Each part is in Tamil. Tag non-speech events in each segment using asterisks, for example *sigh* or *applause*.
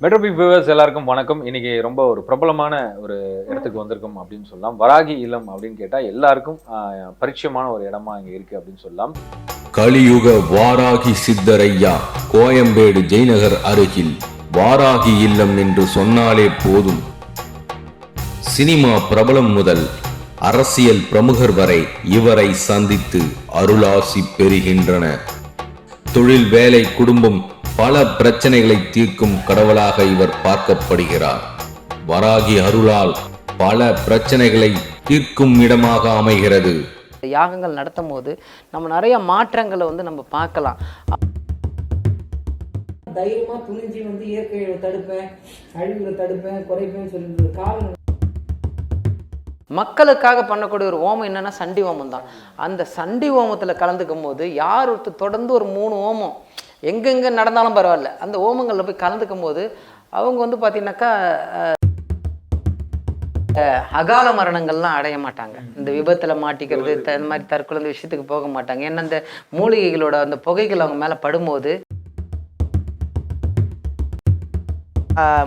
மெட்ரோபி வியூவர்ஸ் எல்லாருக்கும் வணக்கம். இன்னைக்கு ரொம்ப ஒரு பிரபலமான ஒரு இடத்துக்கு வந்திருக்கோம் அப்படின்னு சொல்லலாம். வராகி இல்லம் அப்படின்னு கேட்டா எல்லாருக்கும் ஆஹ், பரிச்சயமான ஒரு இடமா இங்க இருக்கு அப்படின்னு சொல்லலாம். கலியுக வாராகி சித்தரையா கோயம்பேடு ஜெய்நகர் அருகில் வாராகி இல்லம் என்று சொன்னாலே போதும். சினிமா பிரபலம் முதல் அரசியல் பிரமுகர் வரை இவரை சந்தித்து அருளாசி பெறுகின்றன. தொழில் வேலை குடும்பம் பல பிரச்சனைகளை தீர்க்கும் கடவுளாக இவர் பார்க்கப்படுகிறார். வராகி அருளால் பல பிரச்சனைகளை தீர்க்கும் இடமாக அமைகிறது. இந்த யாகங்கள் நடத்தும் போது நம்ம நிறைய மாற்றங்களை வந்து நம்ம பார்க்கலாம். தைரியமா துணிஞ்சு வந்து இயற்கையை தடுப்பேன் அழிவுகளை தடுப்பேன் குறைப்பேன்னு காலம் மக்களுக்காக பண்ணக்கூடிய ஒரு ஓமம் என்னன்னா சண்டி ஓமம் தான். அந்த சண்டி ஓமத்தில் கலந்துக்கும் போது யார் ஒருத்தர் தொடர்ந்து ஒரு மூணு ஓமம் எங்கெங்கே நடந்தாலும் பரவாயில்ல. அந்த ஓமங்களில் போய் கலந்துக்கும் போது அவங்க வந்து பார்த்தீங்கன்னாக்கா அகால மரணங்கள்லாம் அடைய மாட்டாங்க. இந்த விபத்தில் மாட்டிக்கிறது த- இந்த மாதிரி தற்கொலை இந்த விஷயத்துக்கு போக மாட்டாங்க. ஏன்னா இந்த மூலிகைகளோட அந்த புகைகள் அவங்க மேலே படும்போது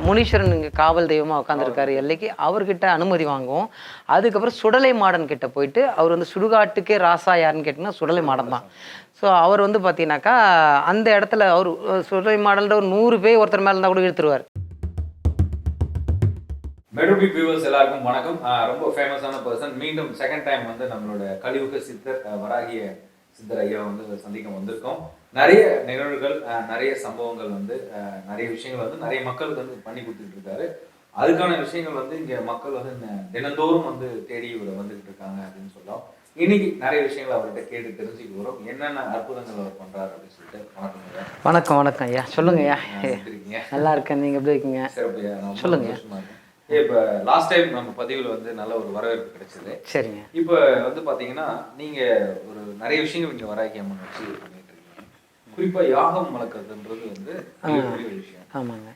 முனீஸ்வரன் இங்கே காவல் தெய்வமாக உட்காந்துருக்காரு எல்லைக்கு. அவர்கிட்ட அனுமதி வாங்குவோம். அதுக்கப்புறம் சுடலை மாடன் கிட்ட போயிட்டு அவர் வந்து சுடுகாட்டுக்கே ராசா யாருன்னு கேட்டிங்கன்னா சுடலை மாடன் தான். ஸோ அவர் வந்து பார்த்தீங்கன்னாக்கா அந்த இடத்துல அவர் சுரை மாடலில் மாடல்ன்ற ஒரு நூறு பேர் ஒருத்தர் மேலே இருந்தால் கூட இழுத்துருவார். மெட்ரோபி வியூவர்ஸ் எல்லாருக்கும் வணக்கம். ரொம்ப ஃபேமஸான பர்சன் மீண்டும் செகண்ட் டைம் வந்து நம்மளோட கழிவுக சித்தர் வராகிய சித்தர் ஐயா வந்து சந்திக்க வந்திருக்கோம். நிறைய நிகழ்வுகள் நிறைய சம்பவங்கள் வந்து நிறைய விஷயங்கள் வந்து நிறைய மக்களுக்கு வந்து பண்ணி கொடுத்துட்டு இருக்காரு. அதுக்கான விஷயங்கள் வந்து இங்கே மக்கள் வந்து தினந்தோறும் வந்து தேடி இவரை வந்துகிட்டு இருக்காங்க அப்படின்னு சொல்லலாம். இன்னைக்கு நிறைய விஷயங்கள் அவர்கிட்ட கேட்டு தெரிஞ்சுக்க வரும் என்னென்ன அற்புதங்கள் அவர் பண்றாரு அப்படின்னு சொல்லிட்டு வணக்கம் வணக்கம் வணக்கம் ஐயா. சொல்லுங்க ஐயா. நல்லா இருக்கேன். நீங்கள் எப்படி இருக்கீங்க? சிறப்பு சொல்லுங்க. இப்ப லாஸ்ட் டைம் நம்ம பதிவுல வந்து நல்ல ஒரு வரவேற்பு கிடைச்சது. சரிங்க. இப்ப வந்து பாத்தீங்கன்னா நீங்க ஒரு நிறைய விஷயங்கள் இங்க வராகி அம்மன் வச்சு பண்ணிட்டு இருக்கீங்க. குறிப்பா யாகம் வளர்க்கறதுன்றது வந்து விஷயம். ஆமாங்க.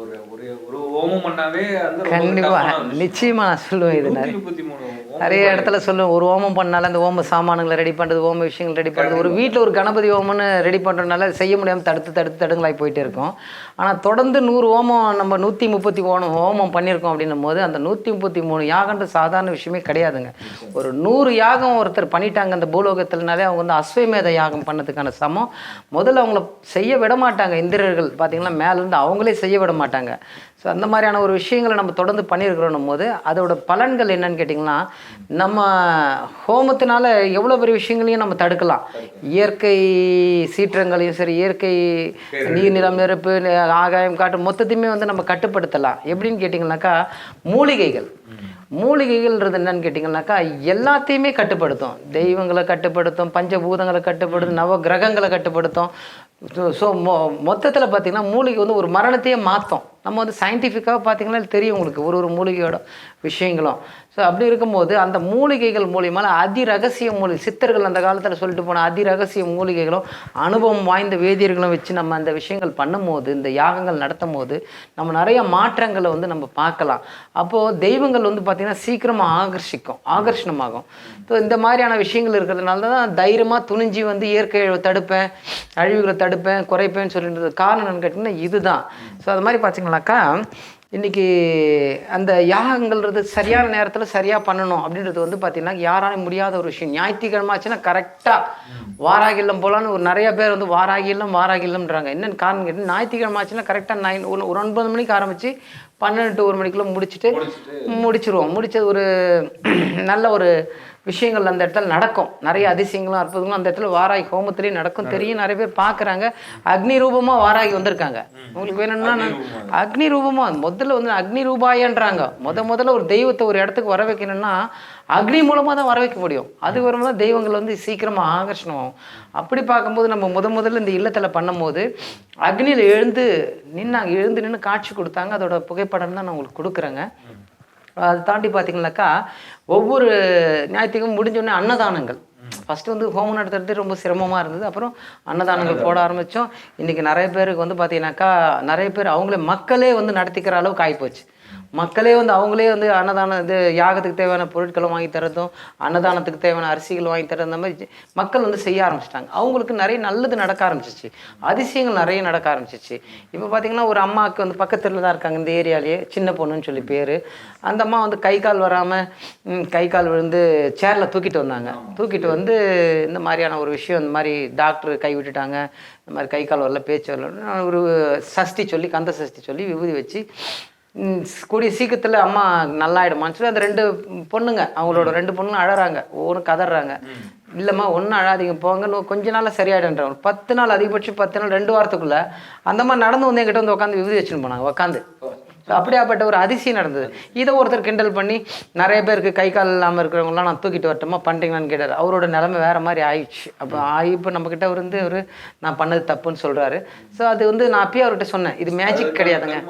ஒரு ஒரு ஒரு ஓமம் பண்ணாவே கண்டிப்பாக விஷயம். நிச்சயமாக நான் சொல்லுவேன் இது முப்பத்தி மூணு நிறைய இடத்துல சொல்லுவேன். ஒரு ஓமம் பண்ணால அந்த ஓம சாமான்களை ரெடி பண்ணுறது ஓம விஷயங்கள் ரெடி பண்ணுறது ஒரு வீட்டில் ஒரு கணபதி ஓமம்னு ரெடி பண்ணுறதுனால செய்ய முடியாமல் தடுத்து தடுத்து தடுங்களாகி போயிட்டே இருக்கும். ஆனால் தொடர்ந்து நூறு ஓமம் நம்ம நூற்றி முப்பத்தி ஓணம் ஓமம் பண்ணியிருக்கோம் அப்படின்னும் போது அந்த நூற்றி முப்பத்தி மூணு யாகன்றது சாதாரண விஷயமே கிடையாதுங்க. ஒரு நூறு யாகம் ஒருத்தர் பண்ணிட்டாங்க அந்த பூலோகத்தினாலே அவங்க வந்து அஸ்வமேத யாகம் பண்ணதுக்கான சமம். முதல்ல அவங்கள செய்ய விட மாட்டாங்க இந்திரர்கள் பார்த்தீங்கன்னா மேலேருந்து அவங்களே செய்ய விட மாட்டாங்க ஸோ அந்த மாதிரியான ஒரு விஷயங்களை நம்ம தொடர்ந்து பண்ணியிருக்கிறோம் போது அதோட பலன்கள் என்னன்னு கேட்டிங்கன்னா நம்ம ஹோமத்தினால எவ்வளோ பெரிய விஷயங்களையும் நம்ம தடுக்கலாம். இயற்கை சீற்றங்களையும் சரி இயற்கை நீர் நிலம் நெருப்பு ஆகாயம் காட்டு மொத்தத்தையுமே வந்து நம்ம கட்டுப்படுத்தலாம். எப்படின்னு கேட்டிங்கனாக்கா மூலிகைகள். மூலிகைகள்ன்றது என்னன்னு கேட்டிங்கனாக்கா எல்லாத்தையுமே கட்டுப்படுத்தும். தெய்வங்களை கட்டுப்படுத்தும் பஞ்சபூதங்களை கட்டுப்படுத்தும் நவ கிரகங்களை கட்டுப்படுத்தும். ஸோ மொ மொத்தத்தில் பார்த்தீங்கன்னா மூலிகை வந்து ஒரு மரணத்தையே மாற்றும் நம்ம வந்து சயின்டிஃபிக்காக பார்த்தீங்கன்னா தெரியும் உங்களுக்கு ஒரு ஒரு மூலிகையோட விஷயங்களும். ஸோ அப்படி இருக்கும்போது அந்த மூலிகைகள் மூலியமாக அதி ரகசிய மூலிகை சித்தர்கள் அந்த காலத்தில் சொல்லிட்டு போன அதி ரகசிய மூலிகைகளும் அனுபவம் வாய்ந்த வேதியர்களும் வச்சு நம்ம அந்த விஷயங்கள் பண்ணும்போது இந்த யாகங்கள் நடத்தும் போது நம்ம நிறைய மாற்றங்களை வந்து நம்ம பார்க்கலாம். அப்போது தெய்வங்கள் வந்து பார்த்திங்கன்னா சீக்கிரமாக ஆகர்ஷிக்கும் ஆகர்ஷணமாகும். ஸோ இந்த மாதிரியான விஷயங்கள் இருக்கிறதுனால தான் தைரியமாக துணிஞ்சு வந்து இயற்கை தடுப்பேன் அழிவுகளை தடுப்பேன் குறைப்பேன்னு சொல்லிட்டு காரணம் என்னன்னு கேட்டிங்கன்னா இதுதான். ஸோ அது மாதிரி பார்த்தீங்கன்னாக்கா இன்றைக்கி அந்த யாகங்கள்ன்றது சரியான நேரத்தில் சரியாக பண்ணணும் அப்படின்றது வந்து பார்த்திங்கன்னா யாராலும் முடியாத ஒரு விஷயம். ஞாயிற்றுக்கிழமை ஆச்சுன்னா கரெக்டாக வாராகில்லம் போலான்னு ஒரு நிறைய பேர் வந்து வாராகில்லம் வாராகில்லம்ன்றாங்க என்னென்னு காரணம் கேட்டு ஞாயிற்றுக்கிழமை ஆச்சுன்னா கரெக்டாக நைன் ஒரு ஒரு ஒன்பது மணிக்கு ஆரம்பித்து பன்னெண்டு ஒரு மணிக்குள்ளே முடிச்சுட்டு முடிச்சிருவோம். முடிச்சது ஒரு *clears throat* நல்ல ஒரு விஷயங்கள் அந்த இடத்துல நடக்கும். நிறைய அதிசயங்களும் அற்புதங்களும் அந்த இடத்துல வாராகி ஹோமத்திலேயே நடக்கும். தெரியும். நிறைய பேர் பார்க்குறாங்க. அக்னி ரூபமா வாராகி வந்திருக்காங்க. உங்களுக்கு வேணும்னா அக்னி ரூபமா முதல்ல வந்து அக்னி ரூபாயன்றாங்க. முத முதல்ல ஒரு தெய்வத்தை ஒரு இடத்துக்கு வர வைக்கணும்னா அக்னி மூலமாக தான் வர வைக்க முடியும். அது வரும்போது தெய்வங்கள் வந்து சீக்கிரமாக ஆகர்ஷணம் ஆகும். அப்படி பார்க்கும்போது நம்ம முத முதல்ல இந்த இல்லத்தில் பண்ணும்போது அக்னியில் எழுந்து நின்னாங்க. எழுந்து நின்று காட்சி கொடுத்தாங்க. அதோட புகைப்படம் தான் நான் உங்களுக்கு கொடுக்குறேங்க. அதை தாண்டி பார்த்தீங்கன்னாக்கா ஒவ்வொரு ஞாயிற்றுக்கும் முடிஞ்சோடனே அன்னதானங்கள். ஃபஸ்ட்டு வந்து ஹோமம் நடத்துறது ரொம்ப சிரமமாக இருந்தது. அப்புறம் அன்னதானங்கள் போட ஆரம்பித்தோம் இன்றைக்கி நிறைய பேருக்கு வந்து பார்த்தீங்கன்னாக்கா நிறைய பேர் அவங்களே மக்களே வந்து நடத்திக்கிற அளவுக்கு ஆகிப்போச்சு மக்களே வந்து அவங்களே வந்து அன்னதானம் இது யாகத்துக்கு தேவையான பொருட்களை வாங்கி தரதும் அன்னதானத்துக்கு தேவையான அரிசிகள் வாங்கி தரது அந்த மாதிரி மக்கள் வந்து செய்ய ஆரம்பிச்சிட்டாங்க. அவங்களுக்கு நிறைய நல்லது நடக்க ஆரம்பிச்சிச்சு. அதிசயங்கள் நிறைய நடக்க ஆரம்பிச்சிச்சு. இப்போ பார்த்தீங்கன்னா ஒரு அம்மாவுக்கு வந்து பக்கத்தில் தான் இருக்காங்க இந்த ஏரியாலேயே சின்ன பொண்ணுன்னு சொல்லி பேர். அந்த அம்மா வந்து கை கால் வராமல் கை கால் விழுந்து சேரில் தூக்கிட்டு வந்தாங்க. தூக்கிட்டு வந்து இந்த மாதிரியான ஒரு விஷயம் இந்த மாதிரி டாக்டர் கை விட்டுட்டாங்க. இந்த மாதிரி கை கால் வரல பேச்சு வரல ஒரு சஷ்டி சொல்லி கந்த சஷ்டி சொல்லி விபூதி வச்சு கூடிய சீக்கிரத்தில் அம்மா நல்லாயிடுமான்னு சொல்லி அந்த ரெண்டு பொண்ணுங்க அவங்களோட ரெண்டு பொண்ணுங்க அழறாங்க. ஒவ்வொன்று கதறாங்க. இல்லைம்மா ஒன்றும் அழாதீங்க போங்க. இன்னும் கொஞ்ச நாளில் சரியாயிடுன்றாங்க பத்து நாள் அதிகபட்சம் பத்து நாள் ரெண்டு வாரத்துக்குள்ளே அந்த மாதிரி நடந்து வந்து என்கிட்ட வந்து உட்காந்து விபூதி வச்சுன்னு போனாங்க உட்காந்து. அப்படியாப்பட்ட ஒரு அதிசயம் நடந்தது. இதை ஒருத்தர் கிண்டல் பண்ணி நிறைய பேருக்கு கை கால் இல்லாமல் இருக்கிறவங்களாம் நான் தூக்கிட்டு வரட்டுமா பண்ணுறீங்களான்னு கேட்டார். அவரோட நிலைமை வேறு மாதிரி ஆயிடுச்சு. அப்போ ஆகி இப்போ நம்மக்கிட்ட அவர் வந்து அவர் நான் பண்ணது தப்புன்னு சொல்கிறாரு ஸோ அது வந்து நான் அப்பயே அவர்கிட்ட சொன்னேன். இது மேஜிக் கிடையாதுங்க.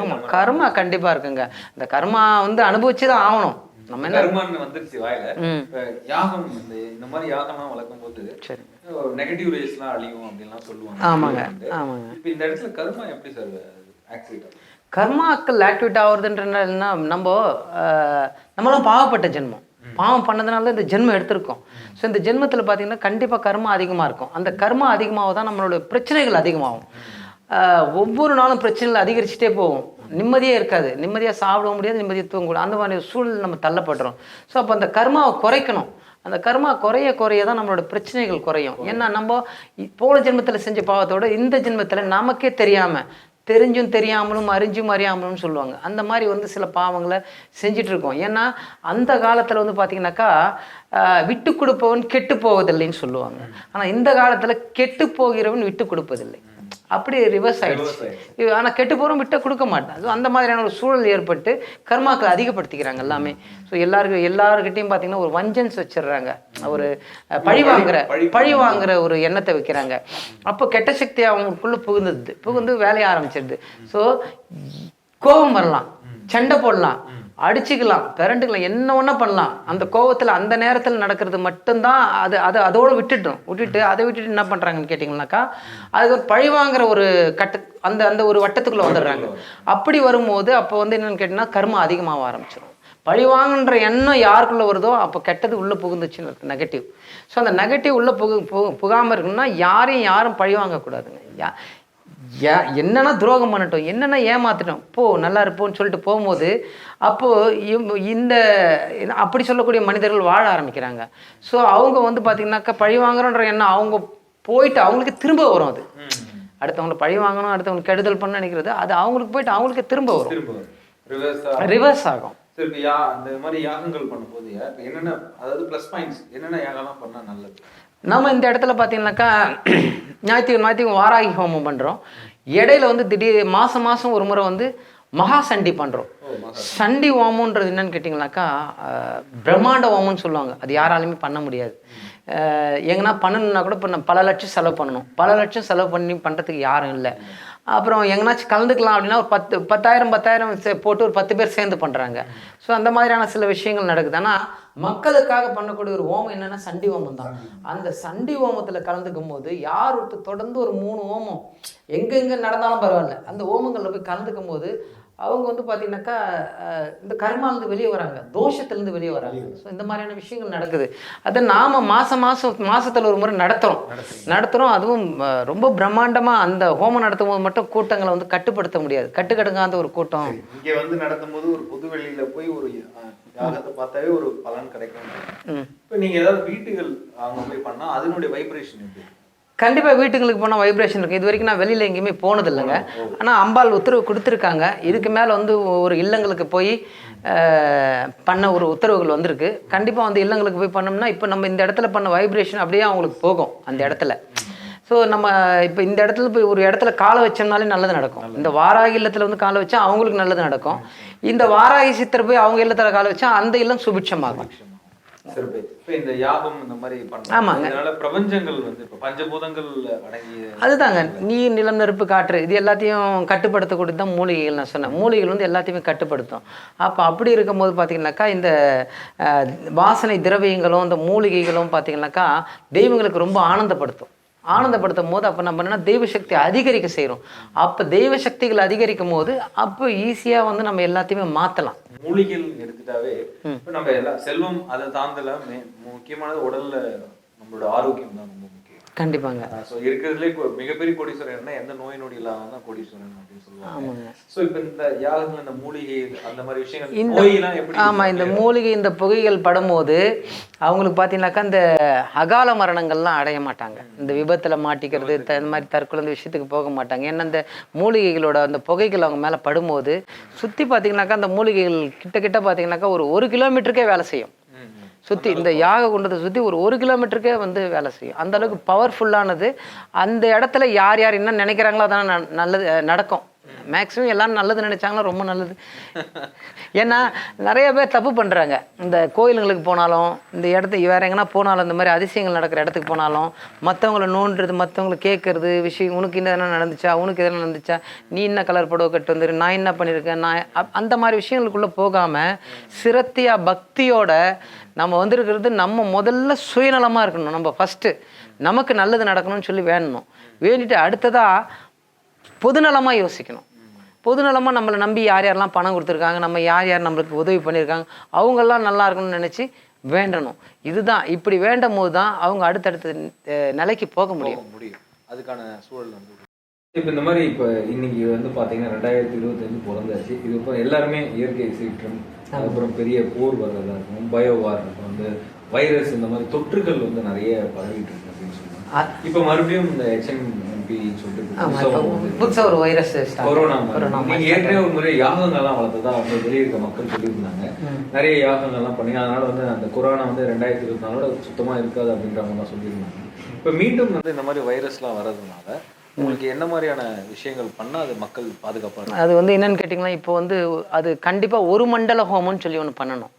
ஆமாம் கர்மா கண்டிப்பாக இருக்குங்க. இந்த கர்மா வந்து அனுபவிச்சு தான் ஆகணும். நம்ம என்ன வந்துருச்சு வாயில. யாகம் இந்த மாதிரி யாகம்லாம் வளர்க்கும் போது நெகட்டிவ் ரேஸ்லாம் அழியும் அப்படின்லாம் சொல்லுவாங்க. ஆமாங்க ஆமாங்க. இப்போ இந்த இடத்துல கர்மா எப்படி சார் ஆக்சிடென்ட் கர்மாக்கள் ஆக்டிவேட் ஆகுறதுன்றனா என்ன நம்ம நம்மளும் பாவப்பட்ட ஜென்மம். பாவம் பண்ணதுனால தான் இந்த ஜென்மம் எடுத்திருக்கோம். ஸோ இந்த ஜென்மத்தில் பார்த்தீங்கன்னா கண்டிப்பாக கர்மா அதிகமாக இருக்கும். அந்த கர்மா அதிகமாக தான் நம்மளோட பிரச்சனைகள் அதிகமாகும். ஒவ்வொரு நாளும் பிரச்சனைகள் அதிகரிச்சுட்டே போகும். நிம்மதியே இருக்காது. நிம்மதியாக சாப்பிட முடியாது நிம்மதியாக தூங்க முடியாது. அந்த மாதிரி சூழல் நம்ம தள்ளப்படுறோம் ஸோ அப்போ அந்த கர்மாவை குறைக்கணும். அந்த கர்மா குறைய குறைய தான் நம்மளோட பிரச்சனைகள் குறையும். ஏன்னா நம்ம போன ஜென்மத்தில் செஞ்ச பாவத்தோட இந்த ஜென்மத்தில் நமக்கே தெரியாமல் தெரிஞ்சும் தெரியாமலும் அறிஞ்சும் அறியாமலும் சொல்லுவாங்க. அந்த மாதிரி வந்து சில பாவங்களை செஞ்சுட்டு இருக்கோம் ஏன்னா அந்த காலத்தில் வந்து பார்த்தீங்கன்னாக்கா விட்டு கொடுப்பவன் கெட்டு போவதில்லைன்னு சொல்லுவாங்க. ஆனால் இந்த காலத்தில் கெட்டு போகிறவன் விட்டு கொடுப்பதில்லை. அப்படி ரிவர்ஸ் ஆயிடுச்சு. ஆனால் கெட்டு போகிறோம் விட்ட கொடுக்க மாட்டான். ஸோ அந்த மாதிரியான ஒரு சூழல் ஏற்பட்டு கர்மாக்களை அதிகப்படுத்திக்கிறாங்க எல்லாமே. ஸோ எல்லாருக்கும் எல்லாருக்கிட்டையும் பார்த்தீங்கன்னா ஒரு வஞ்சன்ஸ் வச்சிடுறாங்க. ஒரு பழி வாங்குற பழி வாங்குற. ஒரு எண்ணத்தை வைக்கிறாங்க. அப்போ கெட்ட சக்தி அவங்களுக்குள்ள புகுந்தது. புகுந்து வேலைய ஆரம்பிச்சிடுது. ஸோ கோபம் வரலாம். சண்டை போடலாம். அடிச்சுக்கலாம் பிறண்டுக்கலாம் என்ன ஒன்றா பண்ணலாம். அந்த கோவத்தில் அந்த நேரத்தில் நடக்கிறது மட்டும்தான் அது அது அதோடு விட்டுட்டோம். விட்டுட்டு அதை விட்டுட்டு என்ன பண்ணுறாங்கன்னு கேட்டிங்கனாக்கா அதுக்கு ஒரு பழி வாங்குற ஒரு கட்ட அந்த அந்த ஒரு வட்டத்துக்குள்ளே வந்துடுறாங்க. அப்படி வரும்போது அப்போ வந்து என்னென்னு கேட்டிங்கன்னா கர்மம் அதிகமாக ஆரம்பிச்சிடும் பழி வாங்குன்ற எண்ணம் யாருக்குள்ளே வருதோ அப்போ கெட்டது உள்ளே புகுந்துச்சுன்னு நெகட்டிவ் ஸோ அந்த நெகட்டிவ் உள்ளே புகு புகு புகாமல் இருக்கணும்னா யாரையும் யாரும் பழி வாங்கக்கூடாதுங்க. யா யா என்னென்ன துரோகம் பண்ணட்டும் என்னென்ன ஏமாத்திட்டோம் போ நல்லா இருப்போன்னு சொல்லிட்டு போகும்போது அப்போது இந்த அப்படி சொல்லக்கூடிய மனிதர்கள் வாழ ஆரம்பிக்கிறாங்க. ஸோ அவங்க வந்து பார்த்திங்கனாக்கா பழி வாங்குறோன்ற எண்ணம் அவங்க போயிட்டு அவங்களுக்கு திரும்ப வரும் அது. அடுத்தவங்களை பழி வாங்கணும் அடுத்தவங்க கெடுதல் பண்ண நினைக்கிறது அது அவங்களுக்கு போயிட்டு அவங்களுக்கு திரும்ப வரும். ரிவர்ஸ் ஆகும். சரி இப்போ யா அந்த மாதிரி யாகங்கள் பண்ணும்போது என்னென்ன அதாவது ப்ளஸ் பாயிண்ட்ஸ் என்னென்ன யாகம்லாம் பண்ணா நல்லது? நம்ம இந்த இடத்துல பார்த்தீங்கன்னாக்கா ஞாயிற்றுக்கிழமை ஞாயிற்றுக்கிழமை வாராகி ஹோமம் பண்ணுறோம் இடையில வந்து திடீர் மாதம் மாதம் ஒரு முறை வந்து மகா சண்டி பண்ணுறோம் சண்டி. ஹோமம்ன்றது என்னன்னு கேட்டிங்கனாக்கா பிரம்மாண்ட ஹோமம்னு சொல்லுவாங்க. அது யாராலுமே பண்ண முடியாது. எங்கன்னா பண்ணணும்னா கூட இப்போ நம்ம பல லட்சம் செலவு பண்ணணும். பல லட்சம் செலவு பண்ணி பண்ணுறதுக்கு யாரும் இல்லை. அப்புறம் எங்கனாச்சும் கலந்துக்கலாம் அப்படின்னா ஒரு பத்து பத்தாயிரம் பத்தாயிரம் போட்டு ஒரு பத்து பேர் சேர்ந்து பண்ணுறாங்க ஸோ அந்த மாதிரியான சில விஷயங்கள் நடக்குது. ஆனால் மக்களுக்காக பண்ணக்கூடிய ஒரு ஓமம் என்னென்னா சண்டி ஓமம் தான். அந்த சண்டி ஓமத்தில் கலந்துக்கும் போது யார் ஒருத்தர் தொடர்ந்து ஒரு மூணு ஓமம் எங்கெங்கே நடந்தாலும் பரவாயில்ல. அந்த ஓமங்களில் போய் கலந்துக்கும் போது அவங்க வந்து பார்த்தீங்கன்னாக்கா இந்த கர்மாலேருந்து வெளியே வராங்க. தோஷத்துலேருந்து வெளியே வராங்க. ஸோ இந்த மாதிரியான விஷயங்கள் நடக்குது. அதை நாம் மாதம் மாதம் மாதத்தில் ஒரு முறை நடத்துகிறோம் நடத்துகிறோம் அதுவும் ரொம்ப பிரம்மாண்டமாக அந்த ஹோமம் நடத்தும் போது மட்டும் கூட்டங்களை வந்து கட்டுப்படுத்த முடியாது. கட்டுக்கடுங்காத ஒரு கூட்டம். இங்க வந்து நடத்தும்போது ஒரு பொது வெளியில போய் ஒரு யாகத்தை பார்த்தாவே ஒரு பலன் கிடைக்கும். இப்போ நீங்க ஏதாவது வீட்டுகள் அங்க போய் பண்ணா அதனுடைய வைப்ரேஷன் எப்படி? கண்டிப்பாக வீட்டுங்களுக்கு போனால் வைப்ரேஷன் இருக்கும். இது வரைக்கும் நான் வெளியில் எங்கேயுமே போனது இல்லைங்க ஆனால் அம்பாள் உத்தரவு கொடுத்துருக்காங்க. இதுக்கு மேலே வந்து ஒரு இல்லங்களுக்கு போய் பண்ண ஒரு உத்தரவுகள் வந்திருக்கு. கண்டிப்பாக வந்து இல்லங்களுக்கு போய் பண்ணோம்னா இப்போ நம்ம இந்த இடத்துல பண்ண வைப்ரேஷன் அப்படியே அவங்களுக்கு போகும் அந்த இடத்துல. ஸோ நம்ம இப்போ இந்த இடத்துல போய் ஒரு இடத்துல காலை வச்சோம்னாலே நல்லது நடக்கும். இந்த வாராகி இல்லத்தில் வந்து காலை வச்சா அவங்களுக்கு நல்லது நடக்கும். இந்த வாராகி சித்தர் போய் அவங்க இல்லத்தில் காலை வச்சா அந்த இல்லம் சுபிட்சமாகும். சரி இப்போ இந்த யாகம் இந்த மாதிரி பண்ணலாம் ஆமாங்க. இதனால பிரபஞ்சங்கள் வந்து இப்போ பஞ்சபூதங்கள் அடங்கிய அதுதாங்க. நீர் நிலம் நெருப்பு காற்று இது எல்லாத்தையும் கட்டுப்படுத்தக்கூடியது தான் மூலிகைகள் நான் சொன்னேன். மூலிகைகள் வந்து எல்லாத்தையுமே கட்டுப்படுத்தும். அப்போ அப்படி இருக்கும்போது பார்த்தீங்கன்னாக்கா இந்த வாசனை திரவியங்களும் இந்த மூலிகைகளும் பார்த்தீங்கன்னாக்கா தெய்வங்களுக்கு ரொம்ப ஆனந்தப்படுத்தும். ஆனந்தப்படுத்தும் போது அப்போ நம்ம என்ன தெய்வ சக்தி அதிகரிக்க செய்கிறோம் அப்போ தெய்வ சக்திகள் அதிகரிக்கும் போது அப்போ ஈஸியாக வந்து நம்ம எல்லாத்தையுமே மாற்றலாம் மூலிகைகள் எடுத்துட்டாவே இப்ப நம்ம எல்லாம் செல்வம் அதை தாண்டல முக்கியமானது உடல்ல நம்மளோட ஆரோக்கியம் தான் ரொம்ப கண்டிப்பாங்க. ஸோ இருக்கிறதுலே மிகப்பெரிய கோடீஸ்வரன் எந்த நோய் நொடி இல்லாம தான் கோடீஸ்வரன் அப்படின்னு சொல்லுவாங்க. ஸோ இப்போ இந்த யாகங்கள் இந்த மூலிகை அந்த மாதிரி விஷயங்கள் இந்த ஆமாம் இந்த மூலிகை இந்த புகைகள் படும்போது அவங்களுக்கு பார்த்தீங்கன்னாக்கா இந்த அகால மரணங்கள்லாம் அடைய மாட்டாங்க. இந்த விபத்தில் மாட்டிக்கிறது இந்த மாதிரி தற்கொலை விஷயத்துக்கு போக மாட்டாங்க. ஏன்னா இந்த மூலிகைகளோட அந்த புகைகள் அவங்க மேலே படும்போது சுற்றி பார்த்தீங்கன்னாக்கா அந்த மூலிகைகள் கிட்ட கிட்ட பார்த்தீங்கன்னாக்கா ஒரு ஒரு கிலோமீட்டருக்கே வேலை செய்யும். சுற்றி இந்த யாக குண்டத்தை சுற்றி ஒரு ஒரு கிலோமீட்டருக்கே வந்து வேலை செய்யும். அந்த அளவுக்கு பவர்ஃபுல்லானது அந்த இடத்துல யார் யார் என்ன நினைக்கிறாங்களோ அதான் நல்லது நடக்கும். மேக்ஸிமம் எல்லாரும் நல்லது நினைச்சாங்கன்னா ரொம்ப நல்லது. *laughs* ஏன்னா நிறைய பேர் தப்பு பண்ணுறாங்க இந்த கோயிலுங்களுக்கு போனாலும் இந்த இடத்துக்கு வேற எங்கன்னா போனாலும் இந்த மாதிரி அதிசயங்கள் நடக்கிற இடத்துக்கு போனாலும் மற்றவங்கள நோண்டுறது மற்றவங்கள கேட்கறது விஷயம் உனக்கு என்ன நடந்துச்சா உனக்கு இதெல்லாம் நடந்துச்சா நீ என்ன கலர் புடவை கட்டு வந்துரு நான் என்ன பண்ணியிருக்கேன் நான் அந்த மாதிரி விஷயங்களுக்குள்ளே போகாமல் சிரத்தியா பக்தியோட நம்ம வந்திருக்கிறது நம்ம முதல்ல சுயநலமாக இருக்கணும். நம்ம ஃபஸ்ட்டு நமக்கு நல்லது நடக்கணும்னு சொல்லி வேண்டணும். வேண்டிட்டு அடுத்ததாக பொதுநலமாக யோசிக்கணும். பொதுநலமாக நம்மளை நம்பி யார் யாரெல்லாம் பணம் கொடுத்துருக்காங்க நம்ம யார் யார் நம்மளுக்கு உதவி பண்ணியிருக்காங்க அவங்கெல்லாம் நல்லா இருக்கணும்னு நினச்சி வேண்டணும். இதுதான். இப்படி வேண்டும் போது தான் அவங்க அடுத்தடுத்த நிலைக்கு போக முடியும். முடியும். அதுக்கான சூழல் வந்து இப்போ இந்த மாதிரி இப்போ இன்னைக்கு வந்து பாத்தீங்கன்னா ரெண்டாயிரத்தி இருபத்தஞ்சு பிறந்தாச்சு. இது இப்போ எல்லாருமே இயற்கை சீற்றம் அதுக்கப்புறம் பெரிய போர் வர்றதா இருக்கும் பயோ வார் இருக்கும். வந்து வைரஸ் இந்த மாதிரி தொற்றுகள் வந்து நிறைய பரவிட்டு இருக்கு அப்படின்னு சொல்லுவாங்க இப்போ மறுபடியும் இந்த ஹெச்எம்பி சொல்லிட்டு புதுசாக ஒரு வைரஸ் கொரோனா கொரோனா மாதிரி. நீங்க ஏற்கனவே ஒரு முறை யாகங்கள்லாம் வளர்த்ததா வந்து வெளியே இருக்க மக்கள் சொல்லியிருந்தாங்க. நிறைய யாகங்கள்லாம் பண்ணி அதனால வந்து அந்த கொரோனா வந்து ரெண்டாயிரத்தி இருபத்தி நாலோட சுத்தமா இருக்காது அப்படின்ற மாதிரி சொல்லியிருந்தாங்க. இப்ப மீண்டும் வந்து இந்த மாதிரி வைரஸ்லாம் வர்றதுனால உங்களுக்கு என்ன மாதிரியான விஷயங்கள் பண்ணா அது மக்கள் பாதுகாப்பா இருக்கும்? அது வந்து என்னன்னு கேட்டிங்கன்னா இப்போ வந்து அது கண்டிப்பாக ஒரு மண்டல ஹோமம்னு சொல்லி ஒன்று பண்ணணும்.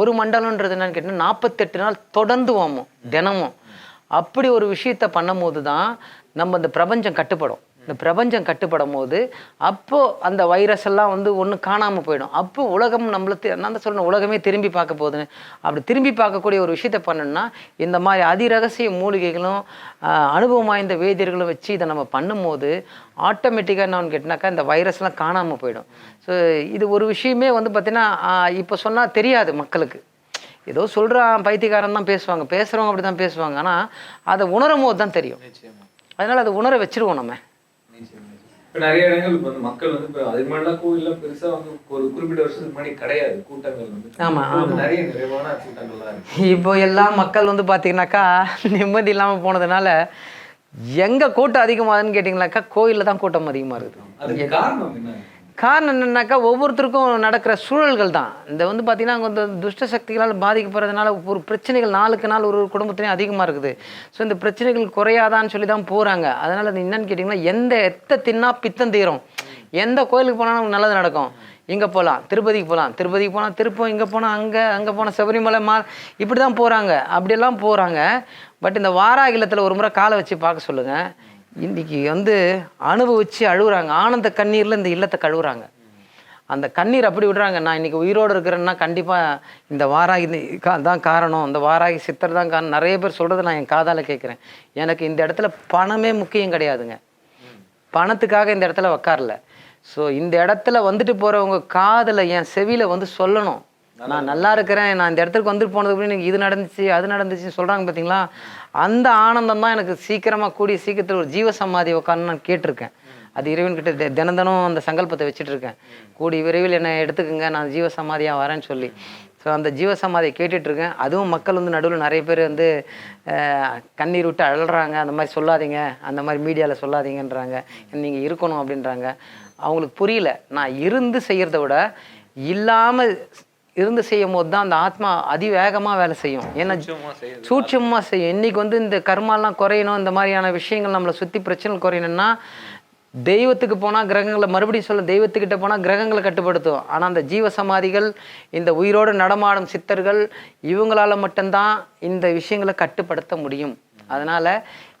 ஒரு மண்டலம்ன்றது என்னன்னு கேட்டிங்கன்னா நாற்பத்தெட்டு நாள் தொடர்ந்து ஹோமம் தினமும். அப்படி ஒரு விஷயத்த பண்ணும்போது தான் நம்ம இந்த பிரபஞ்சம் கட்டுப்படும். இந்த பிரபஞ்சம் கட்டுப்படும் போது அப்போ அந்த வைரஸ் எல்லாம் வந்து ஒன்று காணாமல் போயிடும். அப்போ உலகம் நம்மள தி- நான் தான் சொல்லணும் உலகமே திரும்பி பார்க்க போகுதுன்னு. அப்படி திரும்பி பார்க்கக்கூடிய ஒரு விஷயத்த பண்ணணும்னா இந்த மாதிரி அதிரகசிய மூலிகைகளும் அனுபவம் வாய்ந்த வேதியர்களும் வச்சு இதை நம்ம பண்ணும்போது ஆட்டோமேட்டிக்காக என்னன்னு கேட்டினாக்கா இந்த வைரஸ்லாம் காணாமல் போயிடும். ஸோ இது ஒரு விஷயமே வந்து பார்த்தீங்கன்னா இப்போ சொன்னால் தெரியாது மக்களுக்கு. ஏதோ சொல்கிறான் பைத்தியக்காரன் தான் பேசுவாங்க. பேசுகிறவங்க அப்படி தான் பேசுவாங்க. ஆனால் அதை உணரும் போது தான் தெரியும் அதனால் அதை உணர வச்சிருவோம் நம்ம. இப்ப நிறைய இடங்கள் இப்ப வந்து மக்கள் வந்து இப்ப அதுக்கு முன்னாடி கோயில்ல பெருசா வந்து ஒரு குறிப்பிட்ட வருஷத்துக்கு முன்னாடி கிடையாது. கூட்டங்கள் வந்து. ஆமா, இப்ப வந்து நிறைய நிறைவான கூட்டங்கள்லாம் இருக்கு. இப்போ எல்லாம் மக்கள் வந்து பார்த்தீங்கன்னாக்கா நிம்மதி இல்லாமல் போனதுனால எங்கே கூட்டம் அதிகமாகுதுன்னு கேட்டிங்கனாக்கா கோயிலில் தான் கூட்டம் அதிகமாக இருக்குது. அதுக்கு காரணம் என்ன? காரணம் என்னன்னாக்கா ஒவ்வொருத்தருக்கும் நடக்கிற சூழல்கள் தான் இந்த வந்து பார்த்திங்கன்னா அங்கே வந்து துஷ்ட சக்திகளால் பாதிக்கப்படுறதுனால ஒரு பிரச்சனைகள் நாளுக்கு நாள் ஒரு ஒரு குடும்பத்துலேயும் அதிகமாக இருக்குது. ஸோ இந்த பிரச்சனைகள் குறையாதான்னு சொல்லி தான் போகிறாங்க அதனால் அது என்னன்னு கேட்டிங்கன்னா எந்த எத்த தின்னா பித்தம் தீரும். எந்த கோயிலுக்கு போனாலும் நல்லது நடக்கும். இங்கே போகலாம் திருப்பதிக்கு போகலாம் திருப்பதிக்கு போனால் திருப்பம் இங்கே போனால் அங்கே அங்கே போனால் சபரிமலை மா இப்படி தான் போகிறாங்க அப்படியெல்லாம் போகிறாங்க பட் இந்த வாராகிலத்தில் ஒரு முறை காலை வச்சு பார்க்க சொல்லுங்கள் இன்னைக்கு வந்து அனுபவிச்சு அழுகுறாங்க. ஆனந்த கண்ணீரில் இந்த இல்லத்தை கழுவுறாங்க. அந்த கண்ணீர் அப்படி விடுறாங்க. நான் இன்னைக்கு உயிரோடு இருக்கிறேன்னா கண்டிப்பாக இந்த வாராகி இந்த கா- தான் காரணம். இந்த வாராகி சித்தர் தான் காரணம். நிறைய பேர் சொல்கிறத நான் என் காதால் கேட்குறேன். எனக்கு இந்த இடத்துல பணமே முக்கியம் கிடையாதுங்க. பணத்துக்காக இந்த இடத்துல உக்காரல. ஸோ இந்த இடத்துல வந்துட்டு போகிறவங்க காதில் என் செவியில் வந்து சொல்லணும். நான் நல்லா இருக்கிறேன் நான் இந்த இடத்துக்கு வந்துட்டு போனதுக்கு எனக்கு இது நடந்துச்சு அது நடந்துச்சுன்னு சொல்கிறாங்க பார்த்தீங்களா அந்த ஆனந்தம் தான் எனக்கு சீக்கிரமாக கூடிய சீக்கிரத்தில் ஒரு ஜீவ சமாதி உட்காந்து நான் கேட்டிருக்கேன். அது இறைவன்கிட்ட தி- தினம் தினம் அந்த சங்கல்பத்தை வச்சுட்டு இருக்கேன் கூடி விரைவில் என்னை எடுத்துக்கங்க நான் ஜீவ சமாதியாக வரேன்னு சொல்லி. ஸோ அந்த ஜீவ சமாதியை அதுவும் மக்கள் வந்து நடுவில் நிறைய பேர் வந்து கண்ணீர் விட்டு அழறாங்க அந்த மாதிரி சொல்லாதீங்க அந்த மாதிரி மீடியாவில் சொல்லாதீங்கன்றாங்க. நீங்கள் இருக்கணும் அப்படின்றாங்க. அவங்களுக்கு புரியல. நான் இருந்து செய்கிறத விட இல்லாமல் இருந்து செய்யும் போது தான் அந்த ஆத்மா அதிவேகமாக வேலை செய்யும். ஏன்னா சூட்சமாக செய்யும். இன்னைக்கு வந்து இந்த கர்மாலாம் குறையணும் இந்த மாதிரியான விஷயங்கள் நம்மளை சுற்றி பிரச்சனை குறையணும்னா தெய்வத்துக்கு போனால் கிரகங்களை மறுபடியும் சொல்ல தெய்வத்துக்கிட்ட போனால் கிரகங்களை கட்டுப்படுத்தும் ஆனால் அந்த ஜீவ சமாதிகள் இந்த உயிரோடு நடமாடும் சித்தர்கள் இவங்களால மட்டும்தான் இந்த விஷயங்களை கட்டுப்படுத்த முடியும். அதனால்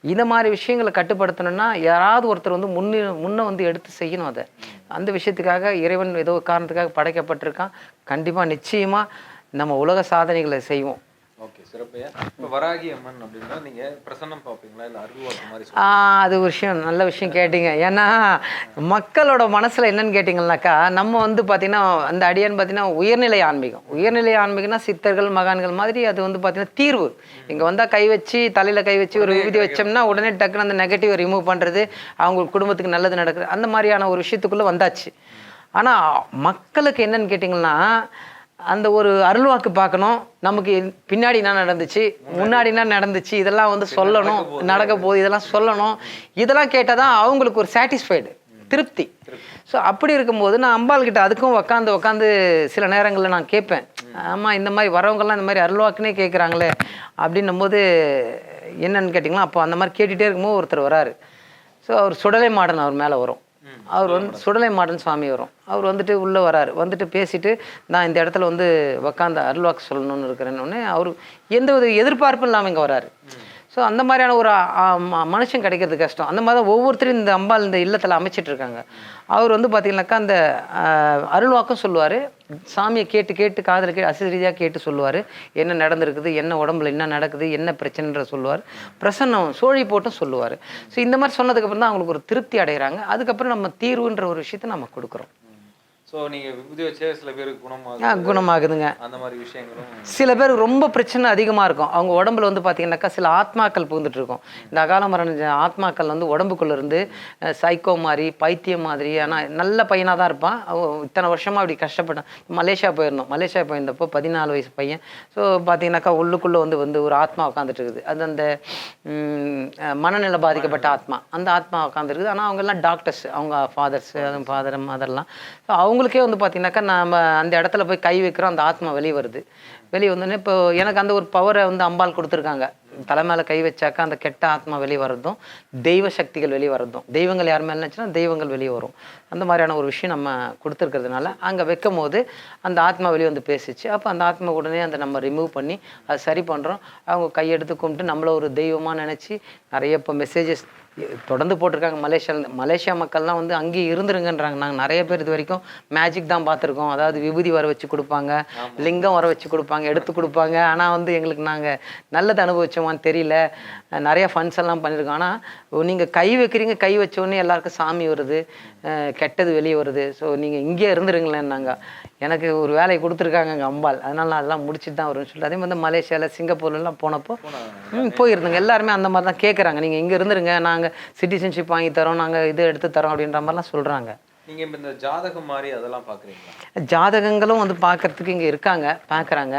இந்த மாதிரி விஷயங்களை கட்டுப்படுத்தணும்னா யாராவது ஒருத்தர் வந்து முன்னே முன்னே வந்து எடுத்து செய்யணும் அதை. அந்த விஷயத்துக்காக இறைவன் ஏதோ காரணத்துக்காக படைக்கப்பட்டிருக்கான். கண்டிப்பாக நிச்சயமாக நம்ம உலக சாதனைகளை செய்வோம். ஓகே சிறப்பையா இப்போ வராகி அம்மன் அப்படின்னா நீங்க பிரசன்னம் பார்ப்பீங்களா? இல்ல அருள்வாக்கு மாதிரி அது ஒரு விஷயம் நல்ல விஷயம் கேட்டீங்க. ஏன்னா மக்களோட மனசில் என்னன்னு கேட்டிங்கன்னாக்கா நம்ம வந்து பார்த்திங்கன்னா அந்த அடியான்னு பார்த்தீங்கன்னா உயர்நிலை ஆன்மீகம். உயர்நிலை ஆன்மீகம்னா சித்தர்கள் மகான்கள் மாதிரி அது வந்து பார்த்திங்கன்னா தீர்வு. இங்கே வந்தால் கை வச்சு தலையில் கை வச்சு ஒரு விபூதி வச்சோம்னா உடனே டக்குன்னு அந்த நெகட்டிவ் ரிமூவ் பண்ணுறது அவங்க குடும்பத்துக்கு நல்லது நடக்குது. அந்த மாதிரியான ஒரு விஷயத்துக்குள்ளே வந்தாச்சு. ஆனால் மக்களுக்கு என்னன்னு கேட்டிங்கன்னா அந்த ஒரு அருள்வாக்கு பார்க்கணும். நமக்கு பின்னாடி என்ன நடந்துச்சு முன்னாடி என்ன நடந்துச்சு இதெல்லாம் வந்து சொல்லணும் நடக்க போகுது இதெல்லாம் சொல்லணும். இதெல்லாம் கேட்டால் தான் அவங்களுக்கு ஒரு சாட்டிஸ்ஃபைடு திருப்தி. ஸோ அப்படி இருக்கும்போது நான் அம்பாள் கிட்ட அதுக்கும் உக்காந்து உக்காந்து சில நேரங்களில் நான் கேட்பேன். ஆமாம் இந்த மாதிரி வரவங்கெல்லாம் இந்த மாதிரி அருள்வாக்குனே கேட்குறாங்களே அப்படின்னும் போது என்னன்னு கேட்டிங்களா? அப்போ அந்த மாதிரி கேட்டுகிட்டே இருக்கும்போது ஒருத்தர் வராரு. ஸோ அவர் சுடலை மாடன் அவர் மேலே வரும். அவர் வந்து சுடலை மாடன் சுவாமி வரும். அவர் வந்துட்டு உள்ளே வராரு. வந்துட்டு பேசிட்டு நான் இந்த இடத்துல வந்து உக்காந்த அருள்வாக்கு சொல்லணும்னு இருக்கிறேன்னு அவர் எந்த வித எதிர்பார்ப்பும் இல்லாமல் இங்கே வராரு. ஸோ அந்த மாதிரியான ஒரு ம- மனுஷன் கிடைக்கிறது கஷ்டம். அந்த மாதிரி தான் ஒவ்வொருத்தரும் இந்த அம்பாள் இந்த இல்லத்தில் அமைச்சிட்டு இருக்காங்க அவர் வந்து பார்த்தீங்கன்னாக்கா அந்த அருள்வாக்கம் சொல்லுவார். சாமியை கேட்டு கேட்டு காதில் கேட்டு அசிரீதியாக கேட்டு சொல்லுவார். என்ன நடந்திருக்குது என்ன உடம்புல என்ன நடக்குது என்ன பிரச்சனைன்ற சொல்லுவார். பிரசன்னம் சோழி போட்டும் சொல்லுவார். ஸோ இந்த மாதிரி சொன்னதுக்கப்புறம் தான் அவங்களுக்கு ஒரு திருப்தி அடைகிறாங்க அதுக்கப்புறம் நம்ம தீர்வுன்ற ஒரு விஷயத்தை நம்ம கொடுக்குறோம். ஸோ நீங்க விபூதி வச்சே சில பேருக்கு ஆ, குணமாகும் குணமாகுதுங்க. அந்த மாதிரி விஷயங்களும் சில பேருக்கு ரொம்ப பிரச்சனை அதிகமாக இருக்கும். அவங்க உடம்புல வந்து பார்த்தீங்கன்னாக்கா சில ஆத்மாக்கள் புகுந்துட்டு இருக்கும். இந்த அகால மரண ஆத்மாக்கள் வந்து உடம்புக்குள்ள இருந்து சைக்கோ மாதிரி பைத்தியம் மாதிரி ஆனால் நல்ல பையனாக தான் இருப்பான். இத்தனை வருஷமாக அப்படி கஷ்டப்பட்டான் மலேசியா போயிருந்தோம். மலேசியா போயிருந்தப்போ பதினாலு வயசு பையன். ஸோ பார்த்தீங்கன்னாக்கா உள்ளுக்குள்ளே வந்து வந்து ஒரு ஆத்மா உட்காந்துட்டு இருக்குது. அது அந்த மனநிலை பாதிக்கப்பட்ட ஆத்மா. அந்த ஆத்மா உட்காந்துருக்குது ஆனால் அவங்கெல்லாம் டாக்டர்ஸ் அவங்க ஃபாதர்ஸ் ஃபாதர் மதர்லாம் ஸோ அவங்களுக்கே வந்து பார்த்தீங்கன்னாக்கா நம்ம அந்த இடத்துல போய் கை வைக்கிறோம் அந்த ஆத்மா வெளியே வருது. வெளியே வந்தோடனே இப்போ எனக்கு அந்த ஒரு பவரை வந்து அம்பாள் கொடுத்துருக்காங்க. தலை மேலே கை வச்சாக்கா அந்த கெட்ட ஆத்மா வெளியே வர்றதும் தெய்வ சக்திகள் வெளியே வர்றதும். தெய்வங்கள் யார் மேலே நினச்சுன்னா தெய்வங்கள் வெளியே வரும். அந்த மாதிரியான ஒரு விஷயம் நம்ம கொடுத்துருக்கிறதுனால அங்கே வைக்கும் போது அந்த ஆத்மா வெளியே வந்து பேசிச்சு. அப்போ அந்த ஆத்மா உடனே அந்த நம்ம ரிமூவ் பண்ணி அதை சரி பண்ணுறோம் அவங்க கையெடுத்து கும்பிட்டு நம்மள ஒரு தெய்வமாக நினச்சி நிறைய இப்போ மெசேஜஸ் தொடர்ந்து போட்டிருக்காங்க. மலேசியாவில் மலேசியா மக்கள்லாம் வந்து அங்கேயே இருந்துருங்கன்றாங்க. நாங்கள் நிறைய பேர் இது வரைக்கும் மேஜிக் தான் பார்த்துருக்கோம். அதாவது விபூதி வர வச்சு கொடுப்பாங்க. லிங்கம் வர வச்சு கொடுப்பாங்க. எடுத்து கொடுப்பாங்க. ஆனால் வந்து எங்களுக்கு நாங்கள் நல்லது அனுபவிச்சோமான்னு தெரியல. நிறைய ஃபண்ட்ஸ் எல்லாம் பண்ணியிருக்கோம் ஆனால் நீங்கள் கை வைக்கிறீங்க. கை வச்ச உடனே எல்லாருக்கும் சாமி வருது. கெட்டது வெளியே வருது. ஸோ நீங்கள் இங்கே இருந்துருங்களேன்னாங்க. எனக்கு ஒரு வேலையை கொடுத்துருக்காங்க அங்கே அம்பாள். அதனால நான் அதெல்லாம் முடிச்சுட்டு தான் வரும்னு சொல்லிட்டு அதே மாதிரி மலேசியாவில் சிங்கப்பூர்லலாம் போனப்போ போயிருந்தோங்க. எல்லாருமே அந்த மாதிரி தான் கேட்குறாங்க நீங்கள் இங்கே இருந்துருங்க நாங்கள் சிட்டிசன்ஷிப் வாங்கி தரோம் நாங்கள் இது எடுத்து தரோம் அப்படின்ற மாதிரிலாம் சொல்கிறாங்க நீங்க இப்ப இந்த ஜாதகம் மாதிரி அதெல்லாம் பாக்குறீங்களா? ஜாதகங்களும் வந்து பார்க்கறதுக்கு இங்கே இருக்காங்க பார்க்குறாங்க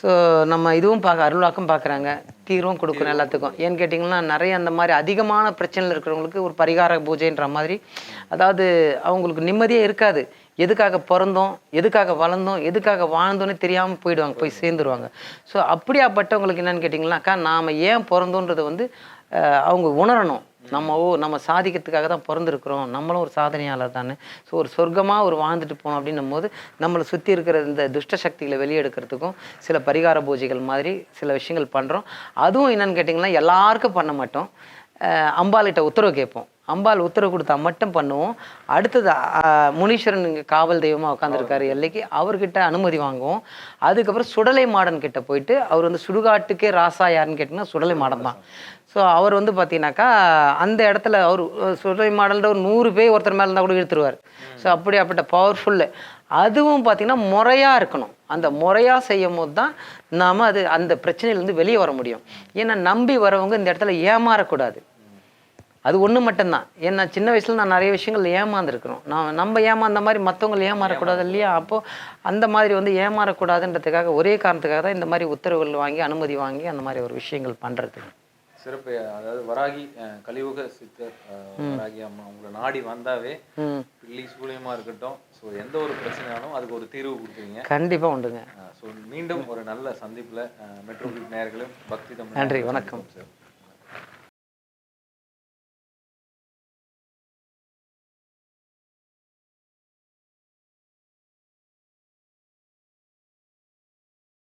ஸோ நம்ம இதுவும் பார்க்க அருளாக்கும் பார்க்குறாங்க தீர்வும் கொடுக்குறோம் எல்லாத்துக்கும். ஏன்னு கேட்டிங்கன்னா நிறைய அந்த மாதிரி அதிகமான பிரச்சனையில் இருக்கிறவங்களுக்கு ஒரு பரிகார பூஜைன்ற மாதிரி. அதாவது அவங்களுக்கு நிம்மதியே இருக்காது. எதுக்காக பிறந்தோம் எதுக்காக வளர்ந்தோம் எதுக்காக வாழ்ந்தோன்னே தெரியாமல் போயிடுவாங்க போய் சேர்ந்துருவாங்க. ஸோ அப்படியாப்பட்டவங்களுக்கு என்னன்னு கேட்டிங்கன்னாக்கா நாம் ஏன் பிறந்தோன்றதை வந்து அவங்க உணரணும். நம்ம ஓ நம்ம சாதிக்கிறதுக்காக தான் பிறந்திருக்கிறோம். நம்மளும் ஒரு சாதனையாளர் தானே ஸோ ஒரு சொர்க்கமாக ஒரு வாழ்ந்துட்டு போனோம் அப்படின்னும் போது நம்மளை சுற்றி இருக்கிற இந்த துஷ்ட சக்திகளை வெளியெடுக்கிறதுக்கும் சில பரிகார பூஜைகள் மாதிரி சில விஷயங்கள் பண்ணுறோம் அதுவும் என்னன்னு கேட்டிங்கன்னா எல்லாருக்கும் பண்ண மாட்டோம். அம்பாள்கிட்ட உத்தரவு கேட்போம். அம்பாள் உத்தரவு கொடுத்தா மட்டும் பண்ணுவோம். அடுத்தது முனீஸ்வரன் இங்கே காவல் தெய்வமாக உட்காந்துருக்காரு எல்லைக்கு அவர்கிட்ட அனுமதி வாங்குவோம். அதுக்கப்புறம் சுடலை மாடன் கிட்ட போயிட்டு அவர் வந்து சுடுகாட்டுக்கே ராசா யாருன்னு கேட்டிங்கன்னா சுடலை மாடன் தான். ஸோ அவர் வந்து பார்த்தீங்கன்னாக்கா அந்த இடத்துல அவர் சுடலை மாடல்ன்ற ஒரு நூறு பேர் ஒருத்தர் மேலே இருந்தால் கூட இழுத்துருவார். ஸோ அப்படியாப்பட்ட பவர்ஃபுல்லு அதுவும் பார்த்தீங்கன்னா முறையாக இருக்கணும். அந்த முறையாக செய்யும் போது தான் நாம் அது அந்த பிரச்சனையிலேருந்து வெளியே வர முடியும். ஏன்னா நம்பி வரவங்க இந்த இடத்துல ஏமாறக்கூடாது. அது ஒன்று மட்டும்தான். ஏன்னா சின்ன வயசில் நான் நிறைய விஷயங்கள் ஏமாந்துருக்கிறோம் நான் நம்ம ஏமாந்த மாதிரி மற்றவங்க ஏமாறக்கூடாது இல்லையா? அப்போது அந்த மாதிரி வந்து ஏமாறக்கூடாதுன்றதுக்காக ஒரே காரணத்துக்காக தான் இந்த மாதிரி உத்தரவுகள் வாங்கி அனுமதி வாங்கி அந்த மாதிரி ஒரு விஷயங்கள் பண்ணுறது சிறப்பு அதாவது வராகி கலியுக சித்தர் வராகி அம்மா உங்களை நாடி வந்தாவே பிள்ளி சூழியமா இருக்கட்டும். ஸோ எந்த ஒரு பிரச்சனையாலும் அதுக்கு ஒரு தீர்வு கொடுக்குறீங்க கண்டிப்பாக உண்டுங்க. ஸோ மீண்டும் ஒரு நல்ல சந்திப்புல மெட்ரோ நேயர்களும் பக்தி தமிழ் நன்றி, வணக்கம். சார்.